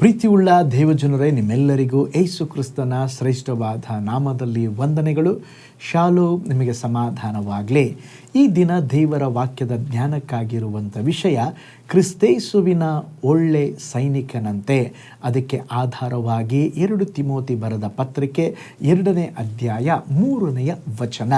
ಪ್ರೀತಿಯುಳ್ಳ ದೇವಜನರೇ, ನಿಮ್ಮೆಲ್ಲರಿಗೂ ಏಸು ಕ್ರಿಸ್ತನ ಶ್ರೇಷ್ಠವಾದ ನಾಮದಲ್ಲಿ ವಂದನೆಗಳು. ಶಾಲು, ನಿಮಗೆ ಸಮಾಧಾನವಾಗಲಿ. ಈ ದಿನ ದೇವರ ವಾಕ್ಯದ ಜ್ಞಾನಕ್ಕಾಗಿರುವಂಥ ವಿಷಯ ಕ್ರಿಸ್ತೇಸುವಿನ ಒಳ್ಳೆ ಸೈನಿಕನಂತೆ. ಅದಕ್ಕೆ ಆಧಾರವಾಗಿ ಎರಡು ತಿಮೋತಿ ಬರೆದ ಪತ್ರಿಕೆ ಎರಡನೇ ಅಧ್ಯಾಯ ಮೂರನೆಯ ವಚನ.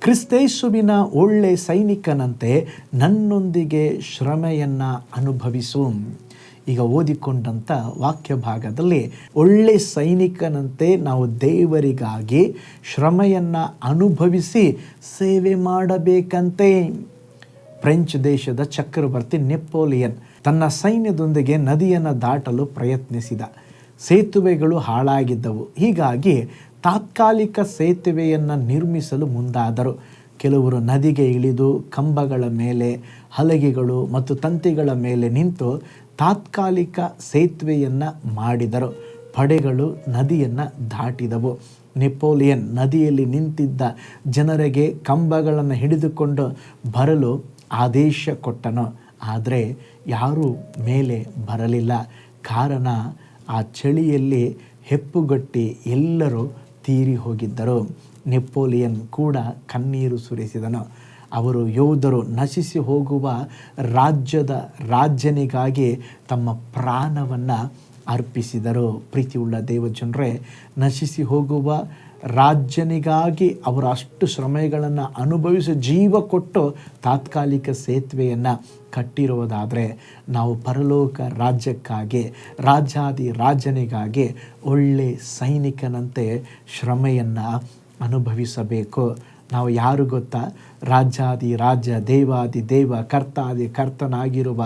ಕ್ರಿಸ್ತೇಸುವಿನ ಒಳ್ಳೆ ಸೈನಿಕನಂತೆ ನನ್ನೊಂದಿಗೆ ಶ್ರಮೆಯನ್ನು ಅನುಭವಿಸು. ಈಗ ಓದಿಕೊಂಡಂಥ ವಾಕ್ಯ ಭಾಗದಲ್ಲಿ ಒಳ್ಳೆ ಸೈನಿಕನಂತೆ ನಾವು ದೇವರಿಗಾಗಿ ಶ್ರಮೆಯನ್ನು ಅನುಭವಿಸಿ ಸೇವೆ ಮಾಡಬೇಕಂತೆ. ಫ್ರೆಂಚ್ ದೇಶದ ಚಕ್ರವರ್ತಿ ನೆಪೋಲಿಯನ್ ತನ್ನ ಸೈನ್ಯದೊಂದಿಗೆ ನದಿಯನ್ನು ದಾಟಲು ಪ್ರಯತ್ನಿಸಿದ. ಸೇತುವೆಗಳು ಹಾಳಾಗಿದ್ದವು. ಹೀಗಾಗಿ ತಾತ್ಕಾಲಿಕ ಸೇತುವೆಯನ್ನು ನಿರ್ಮಿಸಲು ಮುಂದಾದರು. ಕೆಲವರು ನದಿಗೆ ಇಳಿದು ಕಂಬಗಳ ಮೇಲೆ, ಹಲಗೆಗಳು ಮತ್ತು ತಂತಿಗಳ ಮೇಲೆ ನಿಂತು ತಾತ್ಕಾಲಿಕ ಸೇತುವೆಯನ್ನು ಮಾಡಿದರು. ಪಡೆಗಳು ನದಿಯನ್ನು ದಾಟಿದವು. ನೆಪೋಲಿಯನ್ ನದಿಯಲ್ಲಿ ನಿಂತಿದ್ದ ಜನರಿಗೆ ಕಂಬಗಳನ್ನು ಹಿಡಿದುಕೊಂಡು ಬರಲು ಆದೇಶ ಕೊಟ್ಟನು. ಆದರೆ ಯಾರೂ ಮೇಲೆ ಬರಲಿಲ್ಲ. ಕಾರಣ ಆ ಚಳಿಯಲ್ಲಿ ಹೆಪ್ಪುಗಟ್ಟಿ ಎಲ್ಲರೂ ತೀರಿ ಹೋಗಿದ್ದರು. ನೆಪೋಲಿಯನ್ ಕೂಡ ಕಣ್ಣೀರು ಸುರಿಸಿದನು. ಅವರು ಯೋಧರು ನಶಿಸಿ ಹೋಗುವ ರಾಜ್ಯದ ರಾಜ್ಯನಿಗಾಗಿ ತಮ್ಮ ಪ್ರಾಣವನ್ನು ಅರ್ಪಿಸಿದರು. ಪ್ರೀತಿಯುಳ್ಳ ದೇವಜನರೇ, ನಶಿಸಿ ಹೋಗುವ ರಾಜ್ಯನಿಗಾಗಿ ಅವರು ಅಷ್ಟು ಶ್ರಮಗಳನ್ನು ಅನುಭವಿಸಿ ಜೀವ ಕೊಟ್ಟು ತಾತ್ಕಾಲಿಕ ಸೇತುವೆಯನ್ನು ಕಟ್ಟಿರುವುದಾದರೆ, ನಾವು ಪರಲೋಕ ರಾಜ್ಯಕ್ಕಾಗಿ ರಾಜಾದಿ ರಾಜನಿಗಾಗಿ ಒಳ್ಳೆ ಸೈನಿಕನಂತೆ ಶ್ರಮೆಯನ್ನು ಅನುಭವಿಸಬೇಕು. ನಾವು ಯಾರು ಗೊತ್ತಾ? ರಾಜಾದಿ ರಾಜ ದೇವಾದಿ ದೇವ, ಕರ್ತಾದಿ ಕರ್ತನಾಗಿರುವ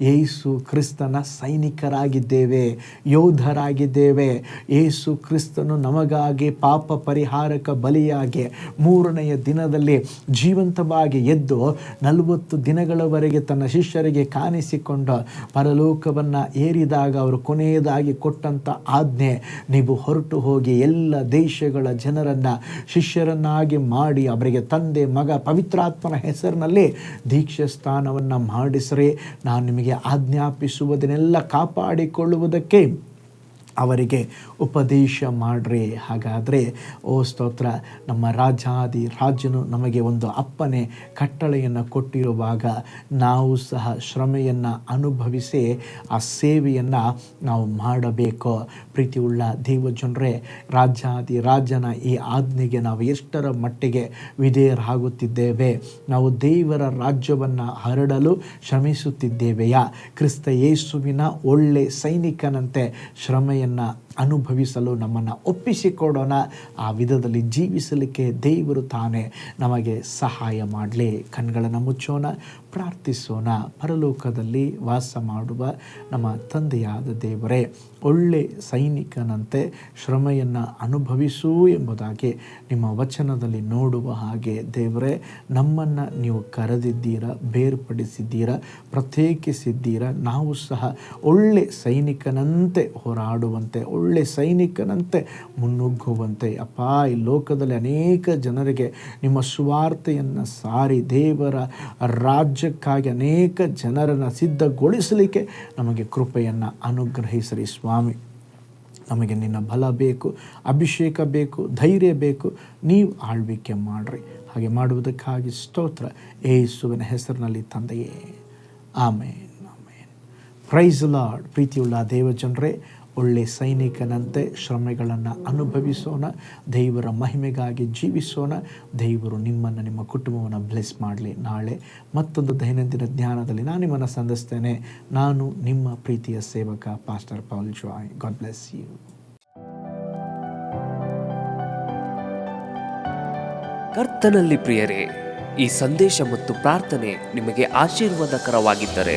ಯೇಸು ಕ್ರಿಸ್ತನ ಸೈನಿಕರಾಗಿದ್ದೇವೆ, ಯೋಧರಾಗಿದ್ದೇವೆ. ಯೇಸು ಕ್ರಿಸ್ತನು ನಮಗಾಗಿ ಪಾಪ ಪರಿಹಾರಕ ಬಲಿಯಾಗಿ ಮೂರನೆಯ ದಿನದಲ್ಲಿ ಜೀವಂತವಾಗಿ ಎದ್ದು ನಲವತ್ತು ದಿನಗಳವರೆಗೆ ತನ್ನ ಶಿಷ್ಯರಿಗೆ ಕಾಣಿಸಿಕೊಂಡು ಪರಲೋಕವನ್ನು ಏರಿದಾಗ ಅವರು ಕೊನೆಯದಾಗಿ ಕೊಟ್ಟಂಥ ಆಜ್ಞೆ, ನೀವು ಹೊರಟು ಹೋಗಿ ಎಲ್ಲ ದೇಶಗಳ ಜನರನ್ನು ಶಿಷ್ಯರನ್ನಾಗಿ ಮಾಡಿ ಅವರಿಗೆ ತಂದೆ ಮಗ ಪವಿತ್ರಾತ್ಮನ ಹೆಸರಿನಲ್ಲಿ ದೀಕ್ಷೆ ಸ್ಥಾನವನ್ನು ಮಾಡಿಸ್ರಿ. ನಾನು ನಿಮಗೆ ಆಜ್ಞಾಪಿಸುವುದನ್ನೆಲ್ಲ ಕಾಪಾಡಿಕೊಳ್ಳುವುದಕ್ಕೆ ಅವರಿಗೆ ಉಪದೇಶ ಮಾಡ್ರಿ. ಹಾಗಾದರೆ, ಓ ಸ್ತೋತ್ರ, ನಮ್ಮ ರಾಜಾದಿ ರಾಜನು ನಮಗೆ ಒಂದು ಅಪ್ಪನೆ ಕಟ್ಟಳೆಯನ್ನು ಕೊಟ್ಟಿರುವಾಗ ನಾವು ಸಹ ಶ್ರಮೆಯನ್ನು ಅನುಭವಿಸಿ ಆ ಸೇವೆಯನ್ನು ನಾವು ಮಾಡಬೇಕು. ಪ್ರೀತಿಯುಳ್ಳ ದೇವಜನರೇ, ರಾಜಾದಿ ರಾಜನ ಈ ಆಜ್ಞೆಗೆ ನಾವು ಎಷ್ಟರ ಮಟ್ಟಿಗೆ ವಿಧೇಯರಾಗುತ್ತಿದ್ದೇವೆ. ನಾವು ದೇವರ ರಾಜ್ಯವನ್ನು ಹರಡಲು ಶ್ರಮಿಸುತ್ತಿದ್ದೇವೆಯಾ? ಕ್ರಿಸ್ತ ಯೇಸುವಿನ ಒಳ್ಳೆ ಸೈನಿಕನಂತೆ ಶ್ರಮೆಯನ್ನು ಅನುಭವಿಸಲು ನಮ್ಮನ್ನು ಒಪ್ಪಿಸಿಕೊಡೋಣ. ಆ ವಿಧದಲ್ಲಿ ಜೀವಿಸಲಿಕ್ಕೆ ದೇವರು ತಾನೇ ನಮಗೆ ಸಹಾಯ ಮಾಡಲಿ. ಕಣ್ಗಳನ್ನು ಮುಚ್ಚೋಣ. ಪ್ರಾರ್ಥಿಸೋಣ. ಪರಲೋಕದಲ್ಲಿ ವಾಸ ಮಾಡುವ ನಮ್ಮ ತಂದೆಯಾದ ದೇವರೇ, ಒಳ್ಳೆ ಸೈನಿಕನಂತೆ ಶ್ರಮೆಯನ್ನು ಅನುಭವಿಸು ಎಂಬುದಾಗಿ ನಿಮ್ಮ ವಚನದಲ್ಲಿ ನೋಡುವ ಹಾಗೆ ದೇವರೇ, ನಮ್ಮನ್ನು ನೀವು ಕರೆದಿದ್ದೀರಾ, ಬೇರ್ಪಡಿಸಿದ್ದೀರಾ, ಪ್ರತ್ಯೇಕಿಸಿದ್ದೀರಾ, ನಾವು ಸಹ ಒಳ್ಳೆ ಸೈನಿಕನಂತೆ ಹೋರಾಡುವಂತೆ, ಒಳ್ಳೆ ಸೈನಿಕನಂತೆ ಮುನ್ನುಗ್ಗುವಂತೆ, ಅಪ್ಪ, ಈ ಲೋಕದಲ್ಲಿ ಅನೇಕ ಜನರಿಗೆ ನಿಮ್ಮ ಸುವಾರ್ತೆಯನ್ನು ಸಾರಿ ದೇವರ ರಾಜ್ಯಕ್ಕಾಗಿ ಅನೇಕ ಜನರನ್ನು ಸಿದ್ಧಗೊಳಿಸಲಿಕ್ಕೆ ನಮಗೆ ಕೃಪೆಯನ್ನು ಅನುಗ್ರಹಿಸಲಿ ಸ್ವಾಮಿ. ನಮಗೆ ನಿನ್ನ ಬಲ ಬೇಕು, ಅಭಿಷೇಕ ಬೇಕು, ಧೈರ್ಯ ಬೇಕು. ನೀವು ಆಳ್ವಿಕೆ ಮಾಡಿರಿ. ಹಾಗೆ ಮಾಡುವುದಕ್ಕಾಗಿ ಸ್ತೋತ್ರ. ಏಸುವಿನ ಹೆಸರಿನಲ್ಲಿ ತಂದೆಯೇ. ಆಮೇನ್ ಆಮೇನ್. ಪ್ರೈಸ್ ಲಾರ್ಡ್ ಪ್ರೀತಿಯುಳ್ಳ ದೇವಜನರೇ ಒಳ್ಳೆ ಸೈನಿಕನಂತೆ ಶ್ರಮೆಗಳನ್ನು ಅನುಭವಿಸೋಣ, ದೇವರ ಮಹಿಮೆಗಾಗಿ ಜೀವಿಸೋಣ, ದೇವರು ನಿಮ್ಮನ್ನು, ನಿಮ್ಮ ಕುಟುಂಬವನ್ನು ಬ್ಲೆಸ್ ಮಾಡಲಿ. ನಾಳೆ ಮತ್ತೊಂದು ದೈನಂದಿನ ಜ್ಞಾನದಲ್ಲಿ ನಾನು ನಿಮ್ಮನ್ನು ಸಂದಿಸ್ತೇನೆ ನಾನು ನಿಮ್ಮ ಪ್ರೀತಿಯ ಸೇವಕ pastor Paul Joy God bless you ಕರ್ತನಲ್ಲಿ ಪ್ರಿಯರೇ, ಈ ಸಂದೇಶ ಮತ್ತು ಪ್ರಾರ್ಥನೆ ನಿಮಗೆ ಆಶೀರ್ವಾದಕರವಾಗಿದ್ದರೆ